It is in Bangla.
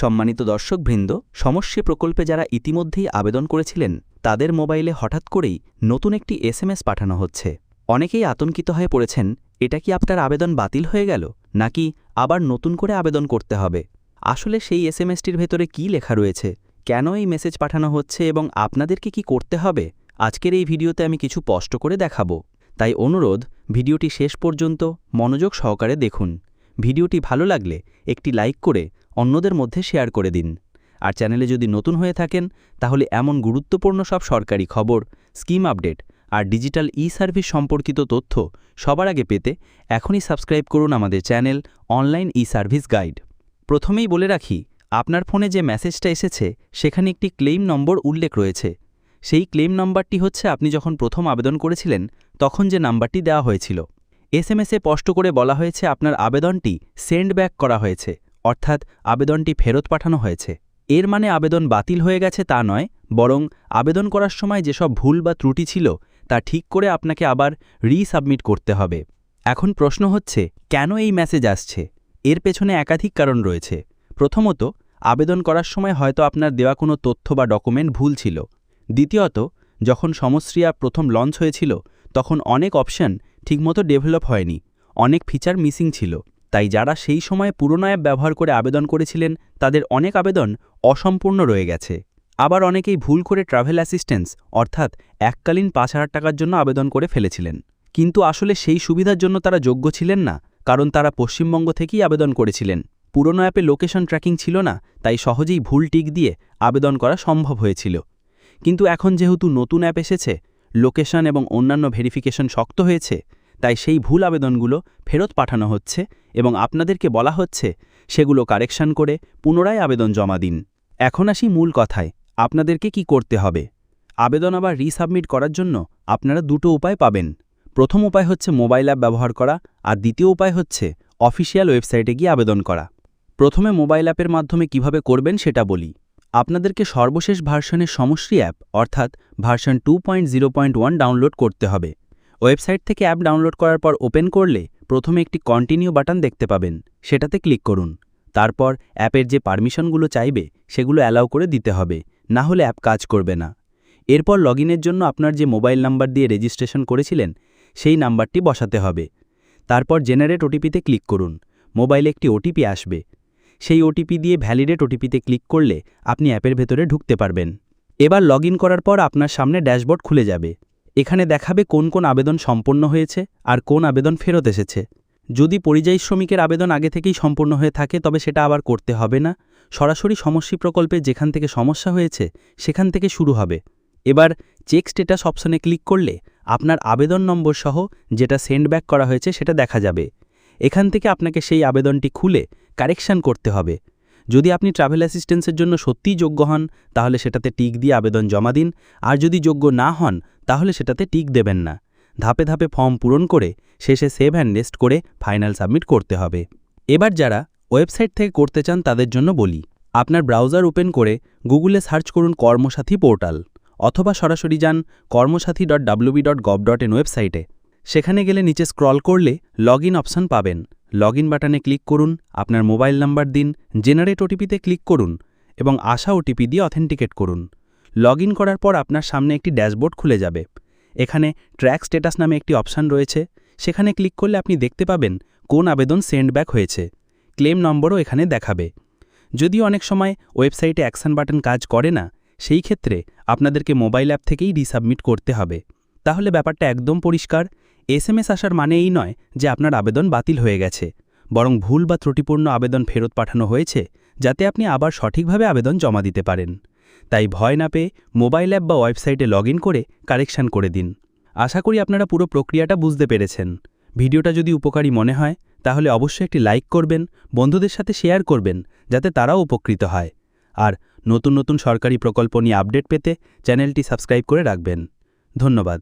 সম্মানিত দর্শকবৃন্দ সমস্যা প্রকল্পে যারা ইতিমধ্যেই আবেদন করেছিলেন, তাদের মোবাইলে হঠাৎ করেই নতুন একটি এসএমএস পাঠানো হচ্ছে। অনেকেই আতঙ্কিত হয়ে পড়েছেন, এটা কি আপনার আবেদন বাতিল হয়ে গেল, নাকি আবার নতুন করে আবেদন করতে হবে? আসলে সেই এসএমএসটির ভেতরে কি লেখা রয়েছে? কেন এই মেসেজ পাঠানো হচ্ছে এবং আপনাদেরকে কি করতে হবে? আজকের এই ভিডিওতে আমি কিছু স্পষ্ট করে দেখাবো। তাই অনুরোধ, ভিডিওটি শেষ পর্যন্ত মনোযোগ সহকারে দেখুন। ভিডিওটি ভালো লাগলে একটি লাইক করে অন্যদের মধ্যে শেয়ার করে দিন। আর চ্যানেলে যদি নতুন হয়ে থাকেন, তাহলে এমন গুরুত্বপূর্ণ সব সরকারি খবর, স্কিম আপডেট আর ডিজিটাল ই সার্ভিস সম্পর্কিত তথ্য সবার আগে পেতে এখনই সাবস্ক্রাইব করুন আমাদের channel online e service guide. প্রথমেই বলে রাখি, আপনার ফোনে যে মেসেজটা এসেছে, সেখানে একটি ক্লেইম নম্বর উল্লেখ রয়েছে। সেই ক্লেম নম্বরটি হচ্ছে, আপনি যখন প্রথম আবেদন করেছিলেন, তখন যে নাম্বারটি দেওয়া হয়েছিল। এসএমএসে স্পষ্ট করে বলা হয়েছে, আপনার আবেদনটি সেন্ড ব্যাক করা হয়েছে। অর্থাৎ আবেদনটি ফেরত পাঠানো হয়েছে। এর মানে আবেদন বাতিল হয়ে গেছে তা নয়, বরং আবেদন করার সময় যেসব ভুল বা ত্রুটি ছিল, তা ঠিক করে আপনাকে আবার রিসাবমিট করতে হবে। এখন প্রশ্ন হচ্ছে, কেন এই মেসেজ আসছে? এর পেছনে একাধিক কারণ রয়েছে। প্রথমত, আবেদন করার সময় হয়তো আপনার দেওয়া কোনো তথ্য বা ডকুমেন্ট ভুল ছিল। দ্বিতীয়ত, যখন সমশ্রিয়া প্রথম লঞ্চ হয়েছিল, তখন অনেক অপশন ঠিকমতো ডেভেলপ হয়নি, অনেক ফিচার মিসিং ছিল। তাই যারা সেই সময় পুরনো অ্যাপ ব্যবহার করে আবেদন করেছিলেন, তাদের অনেক আবেদন অসম্পূর্ণ রয়ে গেছে। আবার অনেকেই ভুল করে ট্রাভেল অ্যাসিস্ট্যান্স অর্থাৎ এককালীন পাঁচ হাজার টাকার জন্য আবেদন করে ফেলেছিলেন। কিন্তু আসলে সেই সুবিধার জন্য তারা যোগ্য ছিলেন না, কারণ তারা পশ্চিমবঙ্গ থেকেই আবেদন করেছিলেন। পুরনো অ্যাপে লোকেশন ট্র্যাকিং ছিল না, তাই সহজেই ভুল টিক দিয়ে আবেদন করা সম্ভব হয়েছিল। কিন্তু এখন যেহেতু নতুন অ্যাপ এসেছে, লোকেশন এবং অন্যান্য ভেরিফিকেশন শক্ত হয়েছে তাই সেই ভুল আবেদনগুলো ফেরত পাঠানো হচ্ছে এবং আপনাদেরকে বলা হচ্ছে সেগুলো কারেকশন করে পুনরায় আবেদন জমা দিন। এখন আসি মূল কথায়, আপনাদেরকে কি করতে হবে? আবেদন আবার রিসাবমিট করার জন্য আপনারা দুটো উপায় পাবেন। প্রথম উপায় হচ্ছে মোবাইল অ্যাপ ব্যবহার করা আর দ্বিতীয় উপায় হচ্ছে অফিসিয়াল ওয়েবসাইটে গিয়ে আবেদন করা। প্রথমে মোবাইল অ্যাপের মাধ্যমে কীভাবে করবেন সেটা বলি। আপনাদেরকে সর্বশেষ ভার্সনের সমশ্রী অ্যাপ অর্থাৎ ভার্সন টু ডাউনলোড করতে হবে। ওয়েবসাইট থেকে অ্যাপ ডাউনলোড করার পর ওপেন করলে প্রথমে একটি কন্টিনিউ বাটন দেখতে পাবেন। সেটাতে ক্লিক করুন। তারপর অ্যাপের যে পারমিশনগুলো চাইবে, সেগুলো অ্যালাউ করে দিতে হবে। না হলে অ্যাপ কাজ করবে না। এরপর লগইনের জন্য আপনার যে মোবাইল নাম্বার দিয়ে রেজিস্ট্রেশন করেছিলেন, সেই নাম্বারটি বসাতে হবে। তারপর জেনারেট ওটিপিতে ক্লিক করুন। মোবাইলে একটি ওটিপি আসবে। সেই ওটিপি দিয়ে ভ্যালিডেট ওটিপিতে ক্লিক করলে আপনি অ্যাপের ভেতরে ঢুকতে পারবেন। এবার লগ করার পর আপনার সামনে ড্যাশবোর্ড খুলে যাবে। এখানে দেখাবে কোন কোন আবেদন সম্পন্ন হয়েছে আর কোন আবেদন ফেরত এসেছে। যদি পরিযায়ী শ্রমিকের আবেদন আগে থেকেই সম্পূর্ণ হয়ে থাকে, তবে সেটা আবার করতে হবে না। সরাসরি সমস্যা প্রকল্পে যেখান থেকে সমস্যা হয়েছে, সেখান থেকে শুরু হবে। এবার চেক স্টেটাস অপশনে ক্লিক করলে আপনার আবেদন নম্বর সহ যেটা সেন্ড ব্যাক করা হয়েছে সেটা দেখা যাবে। এখান থেকে আপনাকে সেই আবেদনটি খুলে কারেকশান করতে হবে। যদি আপনি ট্রাভেল অ্যাসিস্ট্যান্সের জন্য সত্যিই যোগ্য হন, তাহলে সেটাতে টিক দিয়ে আবেদন জমা দিন। আর যদি যোগ্য না হন, তাহলে সেটাতে টিক দেবেন না। ধাপে ধাপে ফর্ম পূরণ করে, শেষে সেভ অ্যান্ড নেস্ট করে ফাইনাল সাবমিট করতে হবে। এবার যারা ওয়েবসাইট থেকে করতে চান, তাদের জন্য বলি, আপনার ব্রাউজার ওপেন করে গুগলে সার্চ করুন কর্মসাথী পোর্টাল অথবা সরাসরি যান Karmasathi dot WB dot gov dot in ওয়েবসাইটে সেখানে গেলে নিচে স্ক্রল করলে লগ ইন অপশান পাবেন। লগ বাটনে ক্লিক করুন, আপনার মোবাইল নাম্বার দিন, জেনারেট ওটিপিতে ক্লিক করুন এবং আসা ওটিপি দিয়ে অথেন্টিকেট করুন। লগ করার পর আপনার সামনে একটি ড্যাশবোর্ড খুলে যাবে। এখানে ট্র্যাক স্ট্যাটাস নামে একটি অপশান রয়েছে। সেখানে ক্লিক করলে আপনি দেখতে পাবেন কোন আবেদন সেন্ড ব্যাক হয়েছে। ক্লেম নম্বরও এখানে দেখাবে। যদিও অনেক সময় ওয়েবসাইটে অ্যাকশন বাটন কাজ করে না, সেই ক্ষেত্রে আপনাদেরকে মোবাইল অ্যাপ থেকেই রিসাবমিট করতে হবে। তাহলে ব্যাপারটা একদম পরিষ্কার এসএমএস আসার মানে এই নয় যে আপনার আবেদন বাতিল হয়ে গেছে, বরং ভুল বা ত্রুটিপূর্ণ আবেদন ফেরত পাঠানো হয়েছে যাতে আপনি আবার সঠিকভাবে আবেদন জমা দিতে পারেন। তাই ভয় না পেয়ে মোবাইল অ্যাপ বা ওয়েবসাইটে লগ করে কারেকশান করে দিন। আশা করি আপনারা পুরো প্রক্রিয়াটা বুঝতে পেরেছেন। ভিডিওটা যদি উপকারী মনে হয়, তাহলে অবশ্যই একটি লাইক করবেন, বন্ধুদের সাথে শেয়ার করবেন, যাতে তারাও উপকৃত হয়। আর নতুন নতুন সরকারি প্রকল্প নিয়ে আপডেট পেতে চ্যানেলটি সাবস্ক্রাইব করে রাখবেন। ধন্যবাদ।